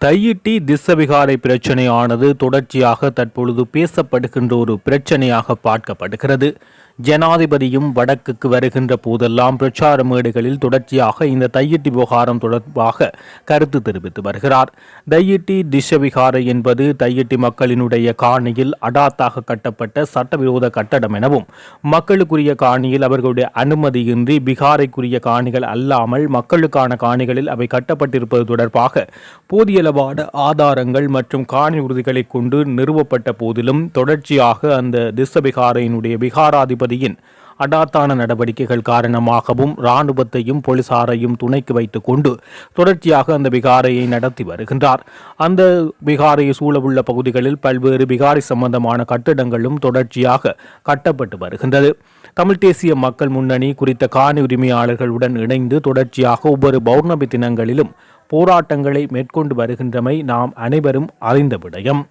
தையிட்டி திசவிகாரை பிரச்சனையானது தொடர்ச்சியாக தற்பொழுது பேசப்படுகின்ற ஒரு பிரச்சனையாக பார்க்கப்படுகிறது. ஜனாதிபதியும் வடக்குக்கு வருகின்ற போதெல்லாம் பிரச்சார மேடைகளில் தொடர்ச்சியாக இந்த தையிட்டி விவகாரம் தொடர்பாக கருத்து தெரிவித்து வருகிறார். தையிட்டி திஷவிகாரை என்பது தையிட்டி மக்களினுடைய காணியில் அடாத்தாக கட்டப்பட்ட சட்டவிரோத கட்டடம் எனவும் மக்களுக்குரிய காணியில் அவர்களுடைய அனுமதியின்றி பிகாரைக்குரிய காணிகள் அல்லாமல் மக்களுக்கான காணிகளில் அவை கட்டப்பட்டிருப்பது தொடர்பாக போதியளவான ஆதாரங்கள் மற்றும் காணி உறுதிகளை கொண்டு நிறுவப்பட்ட போதிலும் தொடர்ச்சியாக அந்த திஸ்ஸபிகாரையினுடைய பிகாராதிபதியின் அடாத்தான நடவடிக்கைகள் காரணமாகவும் இராணுவத்தையும் போலீசாரையும் துணைக்கு வைத்துக் கொண்டு தொடர்ச்சியாக அந்த விகாரையை நடத்தி வருகின்றார். அந்த விகாரையை சூழவுள்ள பகுதிகளில் பல்வேறு பிகாரை சம்பந்தமான கட்டிடங்களும் தொடர்ச்சியாக கட்டப்பட்டு வருகின்றது. தமிழ் தேசிய மக்கள் முன்னணி குறித்த காணி உரிமையாளர்களுடன் இணைந்து தொடர்ச்சியாக ஒவ்வொரு பௌர்ணமி தினங்களிலும் போராட்டங்களை மேற்கொண்டு வருகின்றமை நாம் அனைவரும் அறிந்த விடயம்.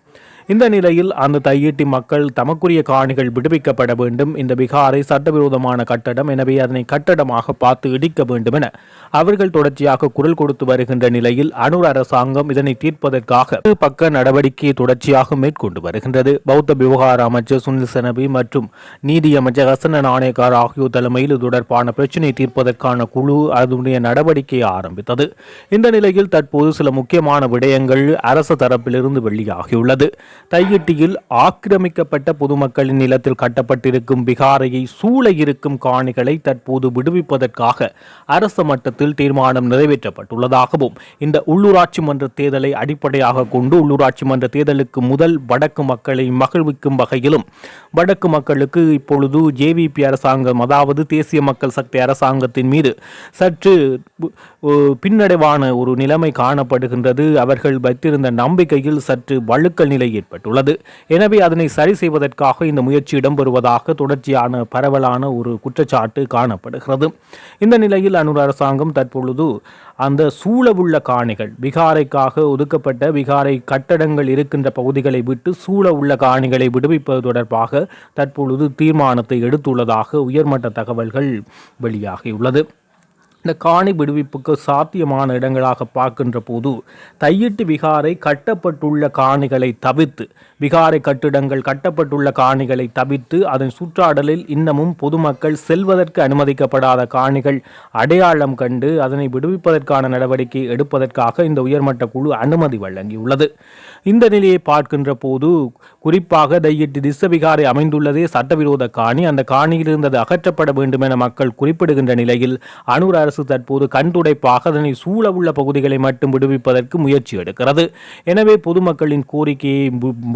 இந்த நிலையில் அந்த தையீட்டி மக்கள் தமக்குரிய காணிகள் விடுவிக்கப்பட வேண்டும். இந்த பீகாரை சட்டவிரோதமான கட்டடம் எனவே அதனை கட்டடமாக பார்த்து இடிக்க வேண்டும் என அவர்கள் தொடர்ச்சியாக குரல் கொடுத்து வருகின்ற நிலையில் அனூர் அரசாங்கம் இதனை தீர்ப்பதற்காக பக்க நடவடிக்கையை தொடர்ச்சியாக மேற்கொண்டு வருகின்றது. பௌத்த விவகார அமைச்சர் சுனில் செனவி மற்றும் நீதி அமைச்சர் ஹசன நாணயக்கார் ஆகியோர் தலைமையில் இது தொடர்பான பிரச்சினை தீர்ப்பதற்கான குழு அதனுடைய நடவடிக்கையை ஆரம்பித்தது. இந்த நிலையில் தற்போது சில முக்கியமான விடயங்கள் அரசு தரப்பிலிருந்து வெளியாகியுள்ளது. தையிட்டியில் ஆக்கிரமிக்கப்பட்ட பொதுமக்களின் நிலத்தில் கட்டப்பட்டிருக்கும் பிகாரையை சூழ இருக்கும் காணிகளை தற்போது விடுவிப்பதற்காக அரசு மட்டத்தில் தீர்மானம் நிறைவேற்றப்பட்டுள்ளதாகவும் இந்த உள்ளூராட்சி மன்ற தேர்தலை அடிப்படையாக கொண்டு உள்ளூராட்சி மன்ற தேர்தலுக்கு முதல் வடக்கு மக்களை மகிழ்விக்கும் வகையிலும் வடக்கு மக்களுக்கு இப்பொழுது ஜேவிபி அரசாங்கம் அதாவது தேசிய மக்கள் சக்தி அரசாங்கத்தின் மீது சற்று பின்னடைவான ஒரு நிலைமை காணப்படுகின்றது. அவர்கள் வைத்திருந்த நம்பிக்கையில் சற்று வழுக்கல் நிலை ஏற்பட்டுள்ளது எனவே அதனை சரி செய்வதற்காக இந்த முயற்சி இடம்பெறுவதாக தொடர்ச்சியான பரவலான ஒரு குற்றச்சாட்டு காணப்படுகிறது. இந்த நிலையில் அனுர் அரசாங்கம் தற்பொழுது அந்த சூழவுள்ள காணிகள் விகாரைக்காக ஒதுக்கப்பட்ட விகாரை கட்டடங்கள் இருக்கின்ற பகுதிகளை விட்டு சூழ உள்ள காணிகளை விடுவிப்பது தொடர்பாக தற்பொழுது தீர்மானத்தை எடுத்துள்ளதாக உயர்மட்ட தகவல்கள் வெளியாகியுள்ளது. இந்த காணி விடுவிப்புக்கு சாத்தியமான இடங்களாக பார்க்கின்ற போது தையிட்டு விகாரை கட்டப்பட்டுள்ள காணிகளை தவிர்த்து விகாரை கட்டிடங்கள் கட்டப்பட்டுள்ள காணிகளை தவிர்த்து அதன் சுற்றாடலில் இன்னமும் பொதுமக்கள் செல்வதற்கு அனுமதிக்கப்படாத காணிகள் அடையாளம் கண்டு அதனை விடுவிப்பதற்கான நடவடிக்கை எடுப்பதற்காக இந்த உயர்மட்ட குழு அனுமதி வழங்கியுள்ளது. இந்த நிலையை பார்க்கின்ற போது குறிப்பாக தையிட்டு திசவிகாரை அமைந்துள்ளதே சட்டவிரோத காணி. அந்த காணியில் இருந்தது அகற்றப்பட வேண்டும் என மக்கள் குறிப்பிடுகின்ற நிலையில் அனூர் அரசு தற்போது கண்துடைப்பாக அதனை சூழவுள்ள பகுதிகளை மட்டும் விடுவிப்பதற்கு முயற்சி எடுக்கிறது. எனவே பொதுமக்களின் கோரிக்கையை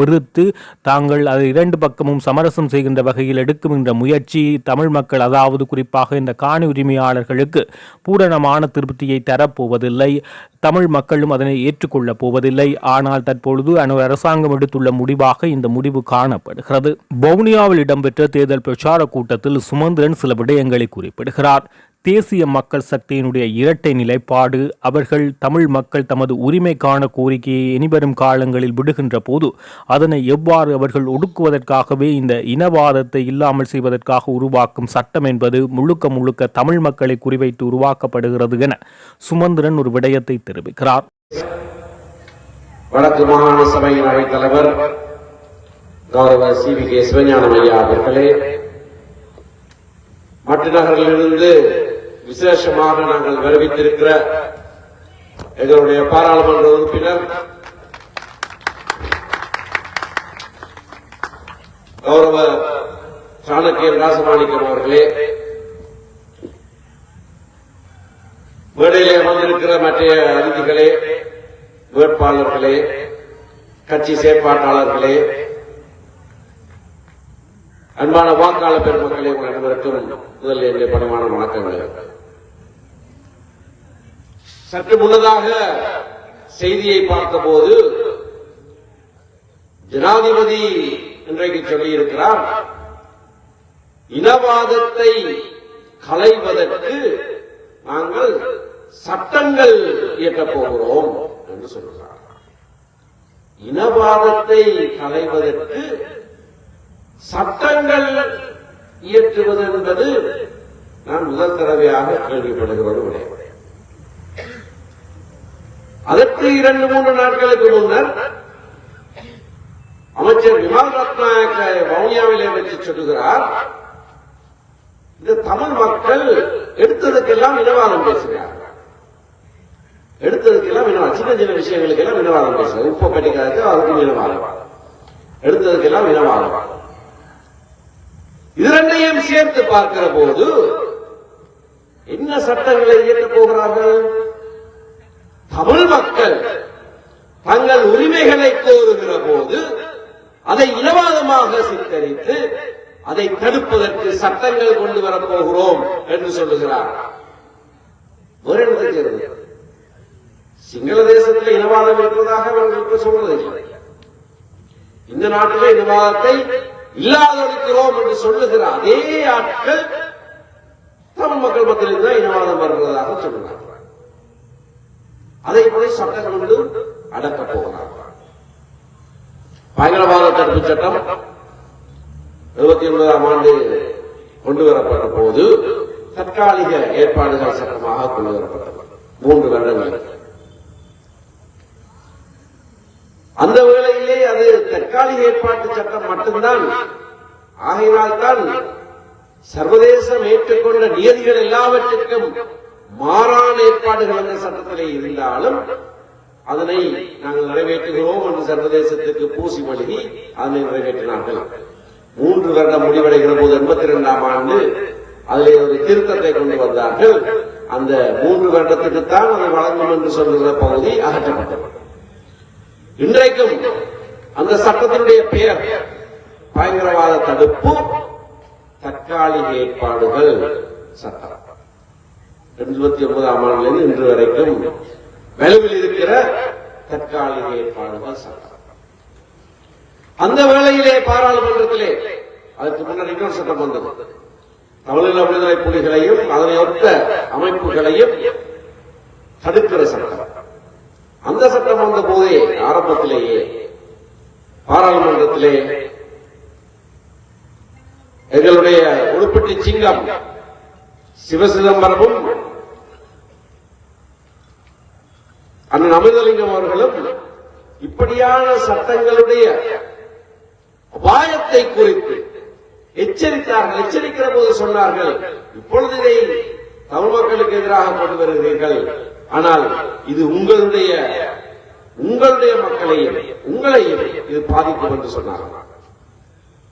விடுத்து தாங்கள் அதை இரண்டு பக்கமும் சமரசம் செய்கின்ற வகையில் எடுக்குகின்ற முயற்சி தமிழ் மக்கள் அதாவது குறிப்பாக இந்த காணி உரிமையாளர்களுக்கு பூரணமான திருப்தியை தரப்போவதில்லை. தமிழ் மக்களும் அதனை ஏற்றுக்கொள்ளப் போவதில்லை. ஆனால் தற்போது பொழுது அணு அரசாங்கம் எடுத்துள்ள முடிவாக இந்த முடிவு காணப்படுகிறது. வவுனியாவில் இடம்பெற்ற தேர்தல் பிரச்சார கூட்டத்தில் சுமந்திரன் சில விடயங்களை குறிப்பிடுகிறார். தேசிய மக்கள் சக்தியினுடைய இரட்டை நிலைப்பாடு அவர்கள் தமிழ் மக்கள் தமது உரிமைக்கான கோரிக்கையை இனிவரும் காலங்களில் விடுகின்ற போது அதனை எவ்வாறு அவர்கள் ஒடுக்குவதற்காகவே இந்த இனவாதத்தை இல்லாமல் செய்வதற்காக உருவாக்கும் சட்டம் என்பது முழுக்க முழுக்க தமிழ் மக்களை குறிவைத்து உருவாக்கப்படுகிறது என சுமந்திரன் ஒரு விடயத்தை தெரிவிக்கிறார். வடக்கு மாகாண சபையின் அவைத்தலைவர் கௌரவ சி. வி. கே. சிவஞானம் ஐயா அவர்களே. மற்ற நகரிலிருந்து விசேஷமாக நாங்கள் வருவித்திருக்கிற எங்களுடைய பாராளுமன்ற உறுப்பினர் கௌரவ சாணக்கியன் ராசமாணிக்கம் அவர்களே. மேடையிலே வந்திருக்கிற மற்ற அதிதிகளே வேட்பாளர்களே கட்சி செயற்பாட்டாளர்களே அன்பான வாக்காளர் பெருமக்களே உங்கள் அனைவருக்கும் முதலில் என்னுடைய பணமான வணக்கங்கள். சற்று முன்னதாக செய்தியை பார்த்தபோது ஜனாதிபதி இன்றைக்கு சொல்லியிருக்கிறார் இனவாதத்தை களைவதற்கு நாங்கள் சட்டங்கள் இயற்றப் போகிறோம். என்று சொல்கிறார் இனவாதத்தை களைவதற்கு சட்டங்கள் இயற்றுவது என்பது நான் முதல் தடவையாக கேள்விப்படுகிறது விடயம் அதற்கு இரண்டு மூன்று நாட்களுக்கு முன்னர் அமைச்சர் விமல் ரத்நாயக்க வவுனியாவிலே வச்சு சொல்லுகிறார் இந்த தமிழ் மக்கள் எடுத்ததுக்கெல்லாம் இனவாதம் பேசுகிறார்கள். எடுத்ததுக்கெல்லாம் வினவாதம் சின்ன சின்ன விஷயங்களுக்கெல்லாம் வினவாதம் பேசுகிறார் உப்பு கட்டிக்காதுக்கு அதுக்கு வினவாதம் எடுத்ததுக்கெல்லாம் இனவாதம் இது ரெண்டையும் சேர்த்து பார்க்கிற போது என்ன சட்டங்களை இயக்கப் போகிறார்கள்? தமிழ் மக்கள் தங்கள் உரிமைகளை கோருகிற போது அதை இனவாதமாக சித்தரித்து அதை தடுப்பதற்கு சட்டங்கள் கொண்டு வரப்போகிறோம் என்று சொல்லுகிறார். ஒரு இடத்துக்கு சிங்கள தேசத்தில் இனவாதம் இருப்பதாக அவர்களுக்கு சொல்வதில்லை இந்த நாட்டிலே இனவாதத்தை இல்லாதொழிக்கிறோம் என்று சொல்லுகிற அதே ஆட்கள் தமிழ் மக்கள் மத்தியில் தான் இனவாதம் வருவதாக சொல்லுகிறார் அதை போல சட்டம் கொண்டு அடக்கப் போகிறார் பயங்கரவாத தடுப்பு சட்டம் எழுபத்தி ஒன்பதாம் ஆண்டு கொண்டு வரப்பட்ட போது தற்காலிக ஏற்பாடுகள் சட்டமாக கொண்டு வரப்பட்டது. மூன்று வருடங்கள் அந்த வேளையிலே அது தற்காலிக ஏற்பாட்டு சட்டம் மட்டும்தான். ஆகையினால்தான் சர்வதேசம் ஏற்றுக்கொண்ட நியதிகள் எல்லாவற்றிற்கும் மாறான ஏற்பாடுகள் அந்த சட்டத்திலே இருந்தாலும் அதனை நாங்கள் நிறைவேற்றுகிறோம் என்று சர்வதேசத்துக்கு பூசி மழுகி அதனை நிறைவேற்றினார்கள். மூன்று வருடம் முடிவடைகிற போது எண்பத்தி இரண்டாம் ஆண்டு அதிலே ஒரு திருத்தத்தை கொண்டு வந்தார்கள். அந்த மூன்று வருடத்துக்குத்தான் அதை வழங்கும் என்று சொல்லுகிற பகுதி அகற்றப்பட்டது. இன்றைக்கும் அந்த சட்டத்தினுடைய பெயர் பயங்கரவாத தடுப்பு தற்காலிக ஏற்பாடுகள் சட்டம். இருபத்தி ஒன்பதாம் ஆண்டுலேருந்து இன்று வரைக்கும் வலுவில் இருக்கிற தற்காலிக ஏற்பாடுகள் சட்டம். அந்த வேளையிலே பாராளுமன்றத்திலே அதற்கு முன்னர் இன்னொரு சட்டம் வந்தது. தமிழீழ விடுதலை புலிகளையும் அதனை ஒத்த அமைப்புகளையும் தடுக்கிற சட்டம். அந்த சட்டம் வந்த போதே ஆரம்பத்திலேயே பாராளுமன்றத்திலே எங்களுடைய உடுப்பட்டி சிங்கம் சிவசிதம்பரமும் அண்ணன் அமிர்தலிங்கம் அவர்களும் இப்படியான சட்டங்களுடைய அபாயத்தை குறித்து எச்சரித்தார்கள். எச்சரிக்கிற போது சொன்னார்கள் இப்பொழுது இதை தமிழ் மக்களுக்கு எதிராக கொண்டு வருகிறீர்கள். ஆனால் இது உங்களுடைய உங்களுடைய மக்களையும் உங்களையும் இது பாதிக்கும் என்று சொன்னார்கள்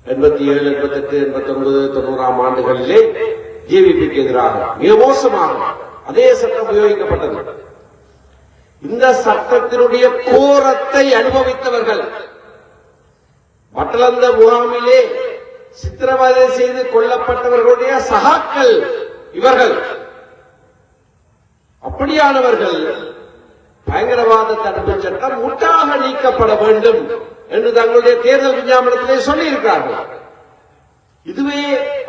எண்பத்தி ஏழு எண்பத்தி எட்டு எண்பத்தி ஒன்பது தொண்ணூறாம் ஆண்டுகளிலே ஜேவிபிக்கு எதிராக மிக மோசமாக அதே சட்டம் உபயோகிக்கப்பட்டது. இந்த சட்டத்தினுடைய கோரத்தை அனுபவித்தவர்கள் மட்டலந்த முகாமிலே சித்திரவதை செய்து கொல்லப்பட்டவர்களுடைய சகாக்கள் இவர்கள். அப்படியானவர்கள் பயங்கரவாத தடுப்பு சட்டம் முட்டாக நீக்கப்பட வேண்டும் என்று தங்களுடைய தேர்தல் விஞ்ஞாபனத்திலே சொல்லியிருக்கிறார்கள். இதுவே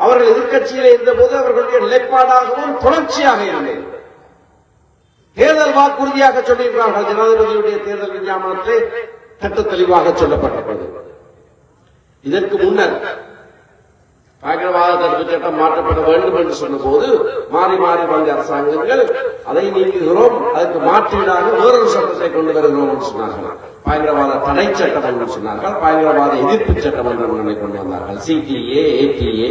அவர்கள் எதிர்க்கட்சியிலே இருந்தபோது அவர்களுடைய நிலைப்பாடாகவும் தொடர்ச்சியாக இருந்தது. தேர்தல் வாக்குறுதியாக சொல்லியிருக்கிறார்கள். ஜனாதிபதியுடைய தேர்தல் விஞ்ஞாபனத்திலே திட்ட தெளிவாக சொல்லப்பட்டது இதற்கு முன்னர் பயங்கரவாத தடுப்பு சட்டம் மாற்றப்பட வேண்டும் என்று சொன்னபோது மாறி மாறி வந்த அரசாங்கங்கள் அதை நீக்குகிறோம் அதுக்கு மாற்றீடாக வேறொரு சட்டத்தை கொண்டு வருகிறோம் என்று சொன்னார்கள். பயங்கரவாத தடை சட்டம் என்று சொன்னார்கள். பயங்கரவாத எதிர்ப்பு சட்டம் என்று ஒன்றை கொண்டு வந்தார்கள். சிடிஏ ஏடிஏ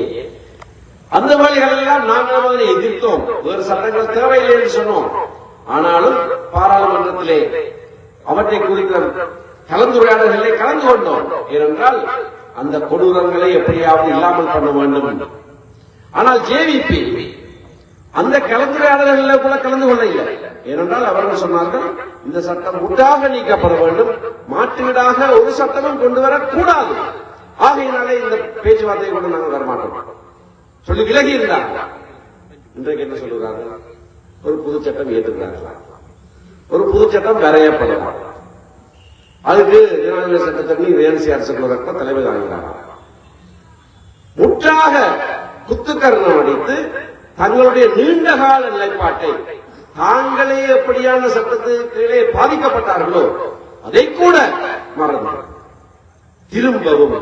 அந்த வழிகள் எல்லாம் நாங்கள் அதனை எதிர்த்தோம். வேறு சட்டங்கள் தேவையில்லை என்று சொன்னோம். ஆனாலும் பாராளுமன்றத்திலே அவற்றை குறித்த கலந்துரையாடல்களை கலந்து கொண்டோம். ஏனென்றால் அந்த கொடூரங்களை எப்படியாவது இல்லாமல் பண்ண வேண்டும். ஆனால் ஜேவிபி அந்த கலந்துரையாடல்களில் கூட கலந்து கொள்ளவில்லை. ஏனென்றால் அவர்கள் சொன்னார்கள் இந்த சட்டம் முட்டாக நீக்கப்பட வேண்டும் மாற்றீடாக ஒரு சட்டமும் கொண்டு வரக்கூடாது. ஆகையினாலே இந்த பேச்சுவார்த்தையை கொண்டு நாங்கள் வரமாட்டோம். சொல்லி விலகி இருந்தார்கள் இன்றைக்கு என்ன சொல்லுகிறார்கள்? ஒரு புது சட்டம் ஏற்றுக்கிறார்களா ஒரு புது சட்டம் மாட்டோம் அதுக்கு ஜனாதிபதி சட்டத்தண்ணி ரேன்சி அரசு குழுவிற்கு தலைமை தாங்கிறார்கள் முற்றாக குத்துக்கரணம் அடித்து தங்களுடைய நீண்டகால நிலைப்பாட்டை தாங்களே எப்படியான சட்டத்துக்கு பாதிக்கப்பட்டார்களோ அதை கூட மறந்து திரும்பவும்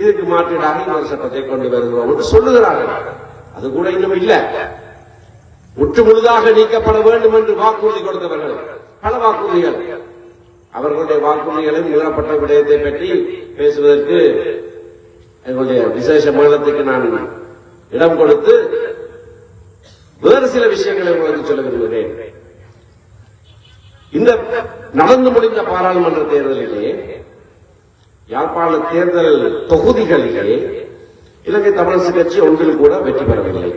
இதுக்கு மாற்றீடாக இன்னொரு சட்டத்தை கொண்டு வருகிறோம் என்று சொல்லுகிறார்கள். அது கூட இன்னும் இல்ல. முற்று முழுதாக நீக்கப்பட வேண்டும் என்று வாக்குறுதி கொடுத்தவர்கள் பல வாக்குறுதிகள். அவர்களுடைய வாக்குறுதிகளும் மீறப்பட்ட விடயத்தை பற்றி பேசுவதற்கு எங்களுடைய விசேஷ மாநிலத்துக்கு நான் இடம் கொடுத்து வேறு சில விஷயங்களை உங்களுக்கு சொல்ல விரும்புகிறேன். இந்த நடந்து முடிந்த பாராளுமன்ற தேர்தலிலே யாழ்ப்பாண தேர்தல் தொகுதிகளிலே இலங்கை தமிழரசு கட்சி ஒன்றில் கூட வெற்றி பெறவில்லை.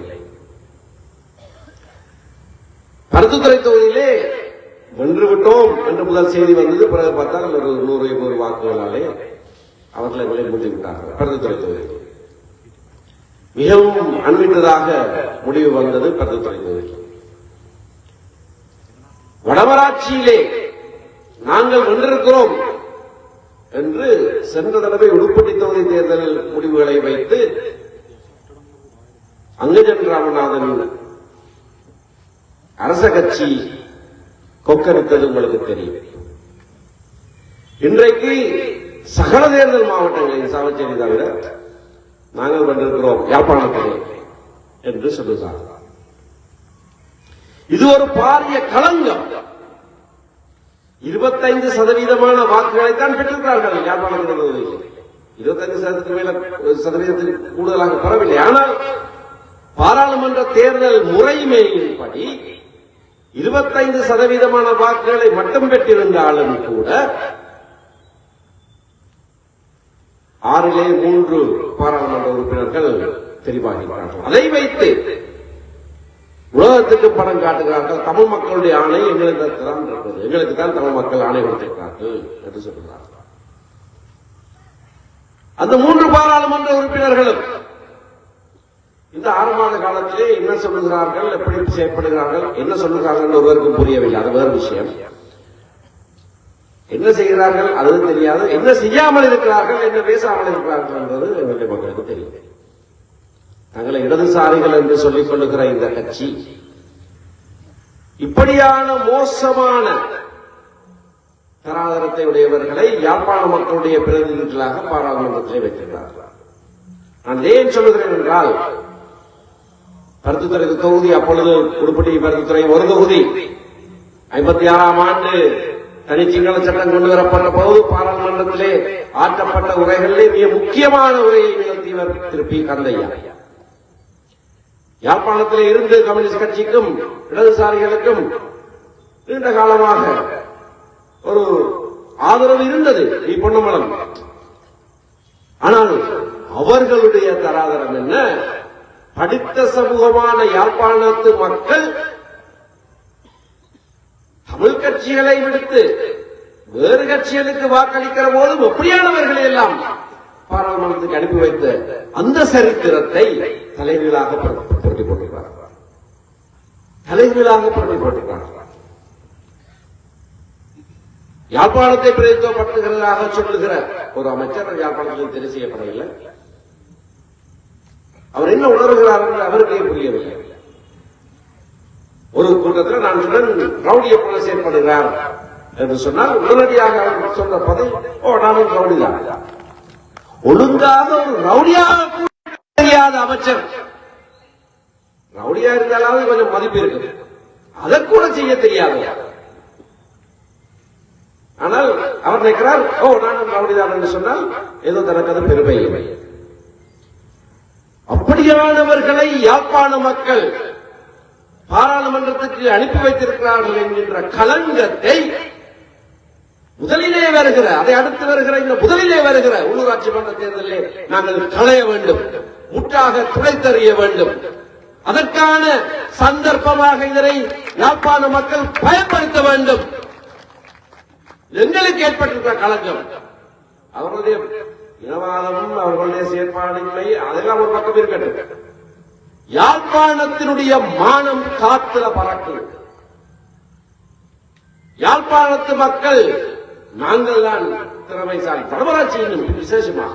பருத்துத்துறை தொகுதியிலே வென்று விட்டோம் என்று முதல் செய்தி வந்தது. பிறகு பார்த்தால் ஒரு நூறு இருநூறு வாக்குகளாலே அவர்களை விலை முடித்து விட்டார்கள். பருத்துத்துறை தொகுதி மிகவும் அன்பிட்டதாக முடிவு வந்தது. பருத்துத்துறை தொகுதி வடமராட்சியிலே நாங்கள் வென்றிருக்கிறோம் என்று சென்ற தடவை உடுப்பட்டி தொகுதி தேர்தலில் முடிவுகளை வைத்து அங்கஜன் ராமநாதன் அரச கட்சி கொக்கரித்தது உங்களுக்கு தெரியும். இன்றைக்கு சகல தேர்தல் மாவட்டங்களில் சாவச்சேரி தவிர நாங்கள் கொண்டிருக்கிறோம் யாழ்ப்பாணத்தில் என்று சொல்லுகிறார். இது ஒரு பாரிய களங்கம். இருபத்தைந்து சதவீதமான வாக்குகளை தான் பெற்றிருக்கிறார்கள் யாழ்ப்பாணத்தில் இருபத்தைந்து சதவீதத்துக்கு மேல சதவீதத்துக்கு கூடுதலாக பெறவில்லை. ஆனால் பாராளுமன்ற தேர்தல் முறைமையின்படி இருபத்தைந்து சதவீதமான வாக்குகளை மட்டும் பெற்றிருந்தாலும் கூட ஆறிலே மூன்று பாராளுமன்ற உறுப்பினர்கள் தெரிவாகிறார்கள் அதை வைத்து உலகத்துக்கு படம் காட்டுகிறார்கள். தமிழ் மக்களுடைய ஆணை எங்களுக்கு தான் இருக்கிறது எங்களுக்கு தான் தமிழ் மக்கள் ஆணை கொடுத்திருக்கிறார்கள் என்று சொல்கிறார்கள். அந்த மூன்று பாராளுமன்ற உறுப்பினர்களும் இந்த ஆறு மாத காலத்திலே என்ன சொல்லுகிறார்கள் எப்படி செயல்படுகிறார்கள் என்ன சொல்லுகிறார்கள் ஒருவருக்கும் புரியவில்லை. அது வேறு விஷயம். என்ன செய்கிறார்கள் அது தெரியாது. என்ன செய்யாமல் இருக்கிறார்கள் என்ன பேசாமல் இருக்கிறார்கள் என்பது எங்களுடைய மக்களுக்கு தெரியும் தங்களை இடதுசாரிகள் என்று சொல்லிக் கொள்ளுகிற இந்த கட்சி இப்படியான மோசமான தராதரத்தை உடையவர்களை யாழ்ப்பாண மக்களுடைய பிரதிநிதிகளாக பாராளுமன்றத்திலே வைத்திருக்கிறார்கள். நான் ஏன் சொல்லுகிறேன் என்றால் பருத்தித்துறைக்கு தொகுதி அப்பொழுது உடுப்பட்டி பருத்தித்துறை ஒரு தொகுதி. ஐம்பத்தி ஆறாம் ஆண்டு தனிச்சிங்கள சட்டம் கொண்டு வரப்பட்ட போது பாராளுமன்றத்திலே ஆற்றப்பட்ட உரைகளிலே மிக முக்கியமான உரையை நிகழ்த்தியவர் திரு பி. கந்தையா. யாழ்ப்பாணத்திலே இருந்து கம்யூனிஸ்ட் கட்சிக்கும் இடதுசாரிகளுக்கும் நீண்ட காலமாக ஒரு ஆதரவு இருந்தது வி பொன்னமலம். ஆனால் அவர்களுடைய தராதரம் என்ன? படித்த சமூகமான யாழ்ப்பாணத்து மக்கள் தமிழ் கட்சிகளை விடுத்து வேறு கட்சிகளுக்கு வாக்களிக்கிற போதும் எப்படியானவர்களை எல்லாம் பாராளுமன்றத்துக்கு அனுப்பி வைத்த அந்த சரித்திரத்தை தலைவர்களாக புரட்டி போட்டிருக்கிறார் தலைவர்களாக புரட்டி போட்டிருக்கிறார் யாழ்ப்பாணத்தை பிரதித்துவப்படுத்துகிறதாக சொல்லுகிற ஒரு அமைச்சர் யாழ்ப்பாணத்தில் தெரிவு செய்யப்படவில்லை. அவர் என்ன உணர்கிறார் என்று அவருக்கே புரியவில்லை. ஒரு கூட்டத்தில் நான் சொன்னேன் ரவுடியை போல செயல்படுகிறார் என்று சொன்னால் உடனடியாக அவர் சொன்ன பதவி ஓ நானும் ரவுடி தான் ஒழுங்காக ஒரு ரவுடியாக தெரியாத அமைச்சர். ரவுடியா இருந்தாலாவது கொஞ்சம் மதிப்பு இருக்கு அதை கூட செய்ய தெரியாது. ஆனால் அவர் நினைக்கிறார் ஓ நானும் ரவுடிதான் என்று சொன்னால் ஏதோ தனக்கு அது பெருமை இல்லை. அப்படியானவர்களை யாழ்ப்பாண மக்கள் பாராளுமன்றத்துக்கு அனுப்பி வைத்திருக்கிறார்கள் என்கின்ற களங்கத்தை முதலிலே வருகிற அதை அடுத்து வருகிற இந்த முதலிலே வருகிற உள்ளூராட்சி மன்ற தேர்தலிலே நாங்கள் களைய வேண்டும் முற்றாக துளைத்தறிய வேண்டும். அதற்கான சந்தர்ப்பமாக இதனை யாழ்ப்பாண மக்கள் பயன்படுத்த வேண்டும். எங்களுக்கு ஏற்பட்டிருக்கிற களங்கம். அவர்களுடைய இனவாதமும் அவர்களுடைய செயற்பாடுகளை அதெல்லாம் ஒரு பக்கம் இருக்கட்டும். யாழ்ப்பாணத்தினுடைய மானம் காத்துல பறக்கு யாழ்ப்பாணத்து மக்கள் நாங்கள் தான் திறமைசாலி. வடமராட்சி இன்னும் விசேஷமாக.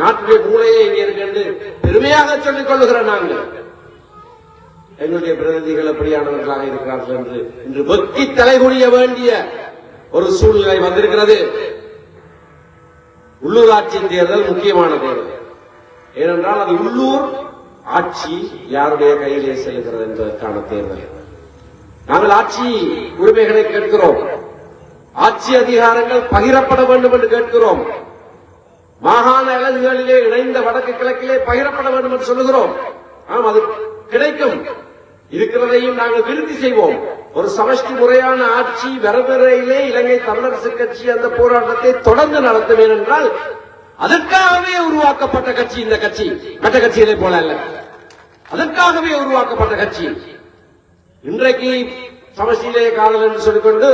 நாட்டுடைய மூலையே இங்கே இருக்கு என்று பெருமையாக சொல்லிக் கொள்ளுகிற நாங்கள். எங்களுடைய பிரதிநிதிகள் எப்படியானவர்களாக இருக்கிறார்கள் என்று இன்று வெக்கி தலைகுனிய வேண்டிய ஒரு சூழ்நிலை வந்திருக்கிறது. உள்ளூராட்சி தேர்தல் முக்கியமான தேர்தல் ஏனென்றால் அது உள்ளூர் ஆட்சி யாருடைய கையிலே செல்கிறது என்பதற்கான தேர்தல். நாங்கள் ஆட்சி உரிமைகளை கேட்கிறோம். ஆட்சி அதிகாரங்கள் பகிரப்பட வேண்டும் என்று கேட்கிறோம். மாகாண அலகுகளிலே இணைந்த வடக்கு கிழக்கிலே பகிரப்பட வேண்டும் என்று சொல்லுகிறோம். ஆம் அது கிடைக்கும். இருக்கிறதையும் நாங்கள் விருத்தி செய்வோம். ஒரு சமஷ்டி முறையான ஆட்சி வரவிரையிலே இலங்கை தமிழரசு கட்சி அந்த போராட்டத்தை தொடர்ந்து நடத்தும் என்றால் அதற்காகவே உருவாக்கப்பட்ட கட்சி இந்த கட்சி. மற்ற கட்சிகளை போல அல்ல. அதற்காகவே உருவாக்கப்பட்ட கட்சி. இன்றைக்கு சமஷ்டியிலே காதல் என்று சொல்லிக்கொண்டு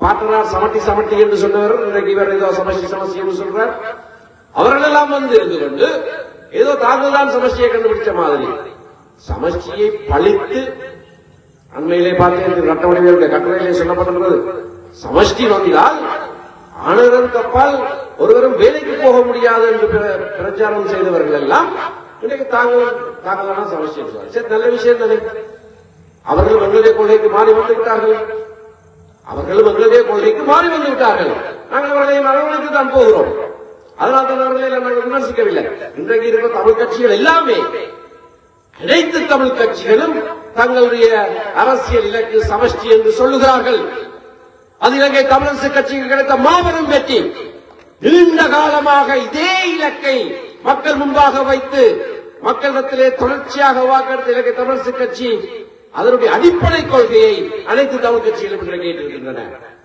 பாட்டனார் சமட்டி சமட்டி என்று சொன்னவர் இன்றைக்கு இவர் ஏதோ சமஷ்டி சமஷ்டி என்று சொல்றார். அவர்கள் எல்லாம் வந்து இருந்து கொண்டு ஏதோ தாங்கள் தான் சமஷ்டியை கண்டுபிடிச்ச மாதிரி. சமஷ்டியை பழித்து அண்மையிலே பார்த்தேன் ரட்டவடிகளுடைய கட்டளையிலே சொல்லப்பட்டுள்ளது சமஷ்டி வந்தால் ஆனரன் கப்பால் ஒருவரும் வேலைக்கு போக முடியாது என்று பிரச்சாரம் செய்தவர்கள் எல்லாம் இன்றைக்கு தாங்கள் தாங்கள் சமஷ்டி சரி நல்ல விஷயம் தானே. அவர்கள் வந்ததே கொள்கைக்கு மாறி வந்து விட்டார்கள் அவர்களும் வந்ததே கொள்கைக்கு மாறி வந்து விட்டார்கள் நாங்கள் அவர்களை அரவணைத்து தான் போகிறோம். அதனால் தான் அவர்களை நாங்கள் விமர்சிக்கவில்லை. இன்றைக்கு இருக்கிற தமிழ் கட்சிகள் எல்லாமே அனைத்து தமிழ் கட்சிகளும் தங்களுடைய அரசியல் இலக்கு சமஷ்டி என்று சொல்லுகிறார்கள். அது இலங்கை தமிழரசு கட்சிக்கு கிடைத்த மாபெரும் வெற்றி. நீண்ட காலமாக இதே இலக்கை மக்கள் முன்பாக வைத்து மக்களிடத்திலே தொடர்ச்சியாக வாக்கெடுத்த இலங்கை தமிழரசு கட்சி அதனுடைய அடிப்படை கொள்கையை அனைத்து தமிழ் கட்சிகளும் இன்றைக்கு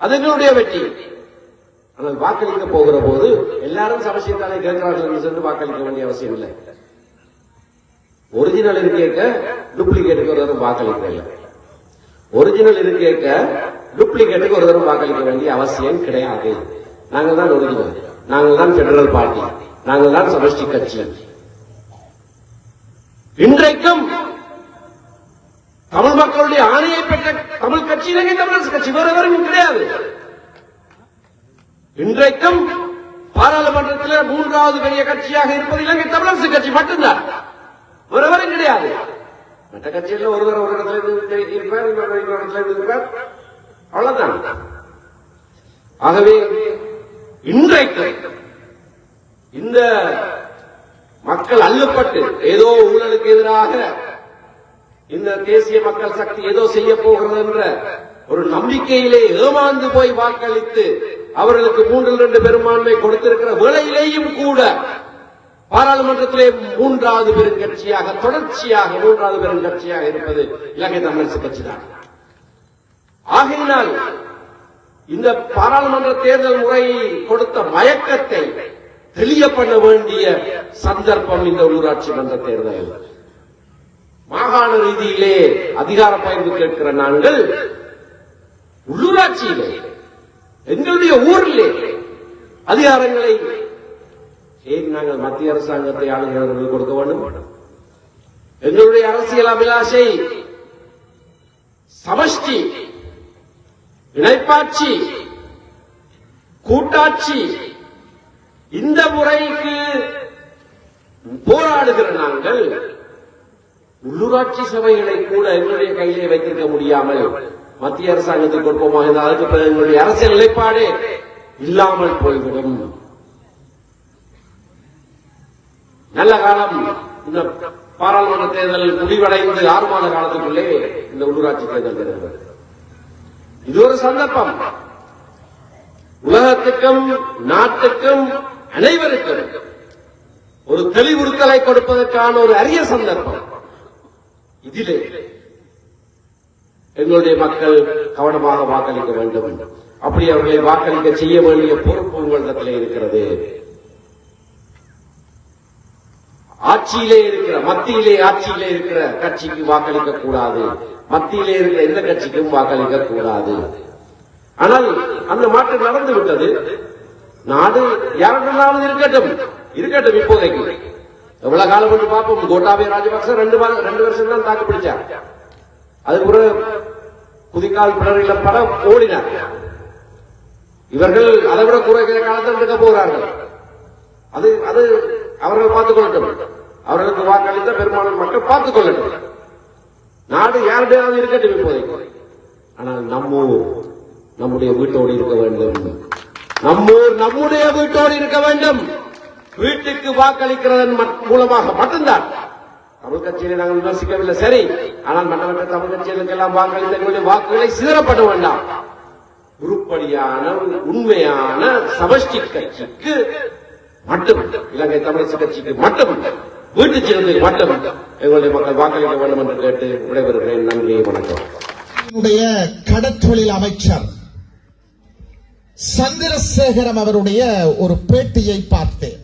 அது எங்களுடைய வெற்றி. ஆனால் வாக்களிக்க போகிற போது எல்லாரும் சமஷ்டித்தானே கேட்கிறார்கள் என்று சொல்லி வாக்களிக்க வேண்டிய அவசியம் இல்லை. ஒரிஜினல் இருக்கேக்க டூப்ளிகேட்டுக்கு ஒரு தரம் வாக்களிக்க இல்லை ஒரிஜினல் இருக்கேக்க டூப்ளிகேட்டுக்கு ஒரு தரம் வாக்களிக்க வேண்டிய அவசியம் கிடையாது. நாங்கள் தான் ஒரிஜினல் நாங்கள் தான் பெடரல் பார்ட்டி நாங்கள் தான் சமஷ்டி கட்சி. இன்றைக்கும் தமிழ் மக்களுடைய ஆணையை பெற்ற தமிழ் கட்சி இலங்கை தமிழரசு கட்சி. வேற எவரும் கிடையாது. இன்றைக்கும் பாராளுமன்றத்தில் மூன்றாவது பெரிய கட்சியாக இருப்பது இலங்கை தமிழரசு கட்சி மட்டும்தான். ஒருவரும் கிடையாது. மற்ற கட்சியில் ஒருவர் ஒரு இடத்துல இருந்து இருப்பார் இன்னொரு இடத்துல இருப்பார் அவ்வளவுதான். ஆகவே இன்றைக்கு இந்த மக்கள் அள்ளப்பட்டு ஏதோ ஊழலுக்கு எதிராக இந்த தேசிய மக்கள் சக்தி ஏதோ செய்ய போகிறது என்ற ஒரு நம்பிக்கையிலே ஏமாந்து போய் வாக்களித்து அவர்களுக்கு மூன்றில் ரெண்டு பெரும்பான்மை கொடுத்திருக்கிற வேளையிலேயும் கூட பாராளுமன்றத்திலே மூன்றாவது பெருங்கட்சியாக தொடர்ச்சியாக மூன்றாவது பெருங்கட்சியாக இருப்பது இலங்கை தமிழரசு கட்சி தான் ஆகையினால் இந்த பாராளுமன்ற தேர்தல் முறை கொடுத்த மயக்கத்தை தெளிய பண்ண வேண்டிய சந்தர்ப்பம் இந்த ஊராட்சி மன்ற தேர்தல் மாகாண ரீதியிலே அதிகார பகிர்வு கேட்கிற நாங்கள் உள்ளூராட்சியிலே எங்களுடைய ஊரிலே அதிகாரங்களை ஏன் நாங்கள் மத்திய அரசாங்கத்தை ஆளுநர்கள் கொடுக்க வேண்டும்? எங்களுடைய அரசியல் அபிலாஷை சமஷ்டி இணைப்பாட்சி கூட்டாட்சி இந்த முறைக்கு போராடுகிற நாங்கள் உள்ளூராட்சி சபைகளை கூட எங்களுடைய கையிலே வைத்திருக்க முடியாமல் மத்திய அரசாங்கத்தில் கொடுப்போமாக இருந்தால் அதுக்கு எங்களுடைய அரசியல் நிலைப்பாடு இல்லாமல் போய்விடும். நல்ல காலம். இந்த பாராளுமன்ற தேர்தல் முடிவடைந்து ஆறு மாத காலத்துக்குள்ளே இந்த உள்ளூராட்சி தேர்தல் வருகிறது இது ஒரு சந்தர்ப்பம். உலகத்துக்கும் நாட்டுக்கும் அனைவருக்கும் ஒரு தெளிவுறுத்தலை கொடுப்பதற்கான ஒரு அரிய சந்தர்ப்பம். இதிலே எங்களுடைய மக்கள் கவனமாக வாக்களிக்க வேண்டும். அப்படி அவர்களை வாக்களிக்க செய்ய வேண்டிய பொறுப்பு உங்களிடத்தில் இருக்கிறது. ஆட்சியிலே இருக்கிற மத்தியிலே ஆட்சியிலே இருக்கிற கட்சிக்கு வாக்களிக்க கூடாது. மத்தியிலே இருக்கிற எந்த கட்சிக்கும் வாக்களிக்க கூடாது. ஆனால் அந்த மாற்றம் நடந்து விட்டது. நாடு யாருடனாவது இருக்கட்டும். இருக்கட்டும் இப்போதைக்கு. எவ்வளவு காலம் என்று பார்ப்போம். கோட்டாபய ராஜபக்ச ரெண்டு ரெண்டு வருஷம் தான் தாக்கு பிடிச்சார். அதுக்கு ஒரு புதிக்கால் பிறரில பட ஓடினார். இவர்கள் அதை விட குறைகிற காலத்தில் இருக்க போகிறார்கள். அது அது அவர்கள் பார்த்துக் கொள்ளட்டும். அவர்களுக்கு வாக்களித்த பெரும்பாலான மக்கள் பார்த்துக் கொள்ளட்டும். நாடு யாருடையாவது இருக்கட்டும் இப்போதைக்கு. ஆனால் நம்ம நம்முடைய வீட்டோடு இருக்க வேண்டும். நம்மூர் நம்முடைய வீட்டோடு இருக்க வேண்டும். வீட்டுக்கு வாக்களிக்கிறதன் மூலமாக மட்டும்தான். தமிழ் கட்சியை நாங்கள் விமர்சிக்கவில்லை சரி. ஆனால் மற்ற தமிழ் கட்சிகளுக்கெல்லாம் வாக்களித்த வாக்குகளை சிதறப்பட வேண்டாம். உருப்படியான உண்மையான சமஷ்டி கட்சிக்கு மட்டும். இலங்கை தமிழரசு கட்சிக்கு மட்டும். வீட்டு சேர்ந்து மட்டும். எங்களுடைய மக்கள் வாக்களிக்க வேண்டும் என்று கேட்டு விடைபெறுகிறேன். நன்றி வணக்கம். என்னுடைய கடற்றொழில் அமைச்சர் சந்திரசேகரம் அவருடைய ஒரு பேட்டியை பார்த்தேன்.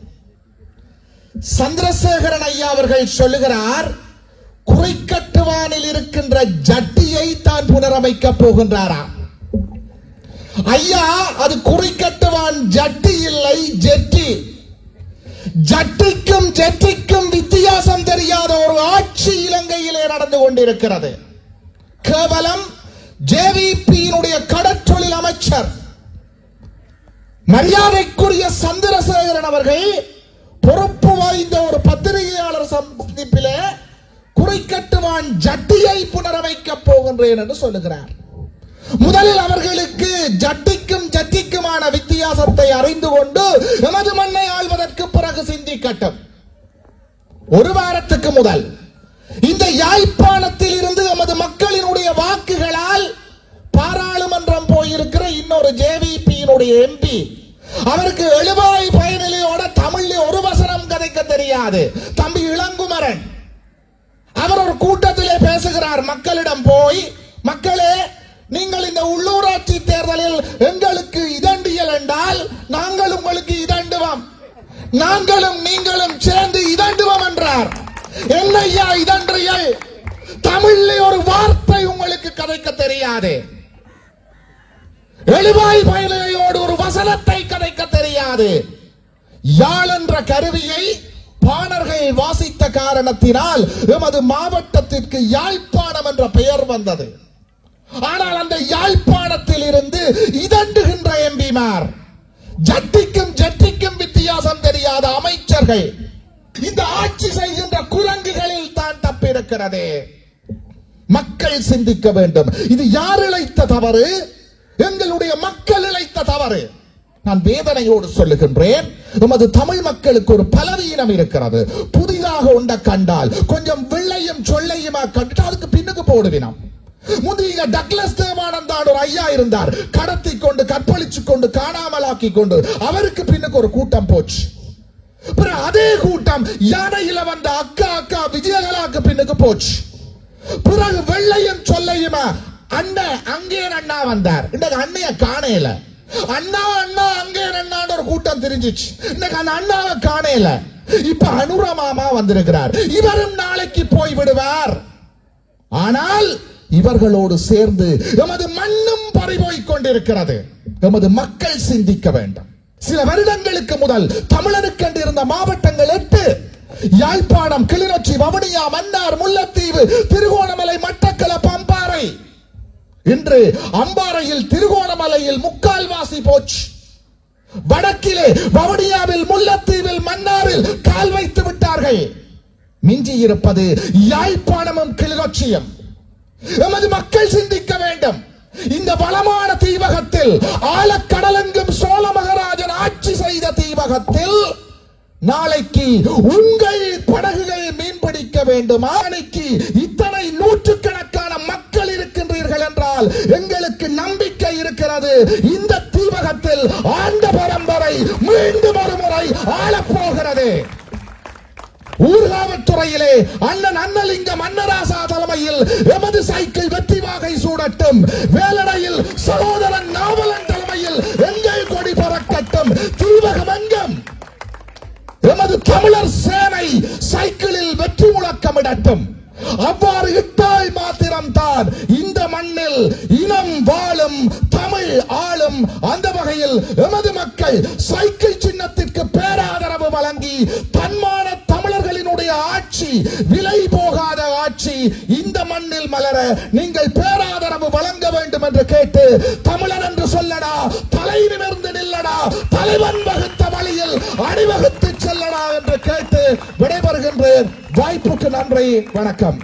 சந்திரசேகரன் ஐயா அவர்கள் சொல்லுகிறார் குறைக்கட்டுவானில் இருக்கின்ற ஜட்டியை தான் புனரமைக்க போகின்றாராம். ஐயா அது குறிக்கட்டுவான் ஜட்டி இல்லை ஜெட்டி. ஜட்டிக்கும் ஜெட்டிக்கும் வித்தியாசம் தெரியாத ஒரு ஆட்சி இலங்கையிலே நடந்து கொண்டிருக்கிறது. கேவலம் ஜேவிபியினுடைய கடற்றொழில் அமைச்சர் மரியாதைக்குரிய சந்திரசேகரன் அவர்கள் பொறுப்பு வாய்ந்த ஒரு பத்திரிகையாளர் சந்திப்பிலே குறிக்கட்டுவான் ஜட்டியை புனரமைக்கப் போகின்றேன் என்று சொல்லுகிறார். முதலில் அவர்களுக்கு ஜட்டிக்கும் ஜட்டிக்குமான வித்தியாசத்தை அறிந்து கொண்டு எமது மண்ணை ஆள்வதற்கு பிறகு சிந்திக்கட்டும். ஒரு வாரத்துக்கு முதல். இந்த யாழ்ப்பாணத்தில் இருந்து எமது மக்களினுடைய வாக்குகளால் பாராளுமன்றம் போயிருக்கிற இன்னொரு ஜேவிபியினுடைய எம்பி. அவருக்கு எழுவாய் பயனிலையோட தமிழ்ல ஒரு வசனம் கதைக்க தெரியாது. தம்பி இளங்குமரன். அவர் ஒரு கூட்டத்திலே பேசுகிறார். மக்களிடம் போய் மக்களே நீங்கள் இந்த உள்ளூராட்சி தேர்தலில் எங்களுக்கு இதண்டியல் என்றால் நாங்கள் உங்களுக்கு இதண்டுவோம். நாங்களும் நீங்களும் சேர்ந்து இதண்டுவோம் என்றார். என்னையா இதன்றியல்? தமிழ்ல ஒரு வார்த்தை உங்களுக்கு கதைக்க தெரியாது. எழுவாய் பயலையோடு ஒரு வசனத்தை கதைக்க தெரியாது. யாழ் என்ற கருவியை பாணர்கள் வாசித்த காரணத்தினால் எமது மாவட்டத்திற்கு யாழ்ப்பாணம் என்ற பெயர் வந்தது. ஆனால் அந்த யாழ்ப்பாணத்தில் இருந்து இதண்டுகின்ற எம்பிமார் ஜட்டிக்கும் ஜட்டிக்கும் வித்தியாசம் தெரியாத அமைச்சர்கள் இந்த ஆட்சி செய்கின்ற குரங்குகளில் தான் தப்பிருக்கிறது மக்கள் சிந்திக்க வேண்டும். இது யார் இழைத்த தவறு? எங்களுடைய மக்கள் இழைத்த தவறு. நான் வேதனையோடு சொல்லுகின்றேன். நமது தமிழ் மக்களுக்கு ஒரு பலவீனம் இருக்கிறது. புதிதாக உண்ட கண்டால் கொஞ்சம் வெள்ளையும் சொல்லையுமா கண்டுட்டு அதுக்கு பின்னுக்கு போடுவினம். முந்தைய டக்ளஸ் தேவானந்தான் ஒரு ஐயா இருந்தார். கடத்தி கொண்டு கற்பழிச்சு கொண்டு காணாமலாக்கி கொண்டு அவருக்கு பின்னுக்கு ஒரு கூட்டம் போச்சு. பிறகு அதே கூட்டம் யானையில வந்த அக்கா அக்கா விஜயகலாக்கு பின்னுக்கு போச்சு. பிறகு வெள்ளையும் சொல்லையுமா அண்ணன் அங்கே அண்ணா வந்தார். இன்னைக்கு அண்ணைய காணையில அண்ணா அண்ணா அங்கே அண்ணான்னு ஒரு கூட்டம் தெரிஞ்சிச்சு. இன்னைக்கு அந்த அண்ணாவை காணையில இப்ப அனுரமாமா வந்திருக்கிறார். இவரும் நாளைக்கு போய் விடுவார். ஆனால் இவர்களோடு சேர்ந்து எமது மண்ணும் பறிபோய்க் கொண்டிருக்கிறது. எமது மக்கள் சிந்திக்க வேண்டும். சில வருடங்களுக்கு முதல் தமிழனுக்கென்று இருந்த மாவட்டங்கள் எட்டு. யாழ்ப்பாணம் கிளிநொச்சி வவுனியா மன்னார் முல்லைத்தீவு திருகோணமலை மட்டக்களப்பு அம்பாறை இன்று அம்பாறையில் திருகோணமலையில் முக்கால்வாசி போச்சு. வடக்கிலே வவுனியாவில் முல்லத்தீவில் மன்னாரில் கால் வைத்து விட்டார்கள். மிஞ்சி இருப்பது யாழ்ப்பாணமும் கிளிநொச்சியும். எமது மக்கள் சிந்திக்க வேண்டும். இந்த வளமான தீவகத்தில் ஆழக்கடலெங்கும் சோழ மகாராஜன் ஆட்சி செய்த தீவகத்தில் நாளைக்கு உங்கள் படகுகள் மீன்பிடிக்க வேண்டும். நாளைக்கு இத்தனை நூற்றுக்கணக்கான மக்கள் இருக்கின்றீர்கள் என்றால் எங்களுக்கு நம்பிக்கை இருக்கிறது. இந்த தீவகத்தில் ஆண்ட பரம்பரை மீண்டும் ஒரு முறை ஆளப்போகிறது. ஊர்காவத்துறையிலே அண்ணன் அன்னலிங்கம் அன்னராசா தலைமையில் எமது சைக்கிள் வெற்றி வாகை சூடட்டும். வேலடையில் சகோதரன் நாவலன் தலைமையில் எங்கள் கொடி பறக்கட்டும். தீவகம் எமது தமிழர் சேனை சைக்கிளில் வெற்றி முழக்கமிடட்டும். அவ்வாறு இட்டால் மாத்திரம்தான் இந்த மண்ணில் இனம் வாழும் தமிழ் ஆளும். அந்த வகையில் எமது மக்கள் சைக்கிள் சின்னத்திற்கு பேராதரவு வழங்கி தன்மான விலை போகாத ஆட்சி இந்த மண்ணில் மலர நீங்கள் பேராதரவு வழங்க வேண்டும் என்று கேட்டு தமிழன் என்று சொல்லடா தலை நிமிர்ந்து நில்லடா தலைவன் வகுத்த வழியில் அணிவகுத்து செல்லடா என்று கேட்டு விடைபெறுகின்றேன். வாய்ப்புக்கு நன்றி வணக்கம்.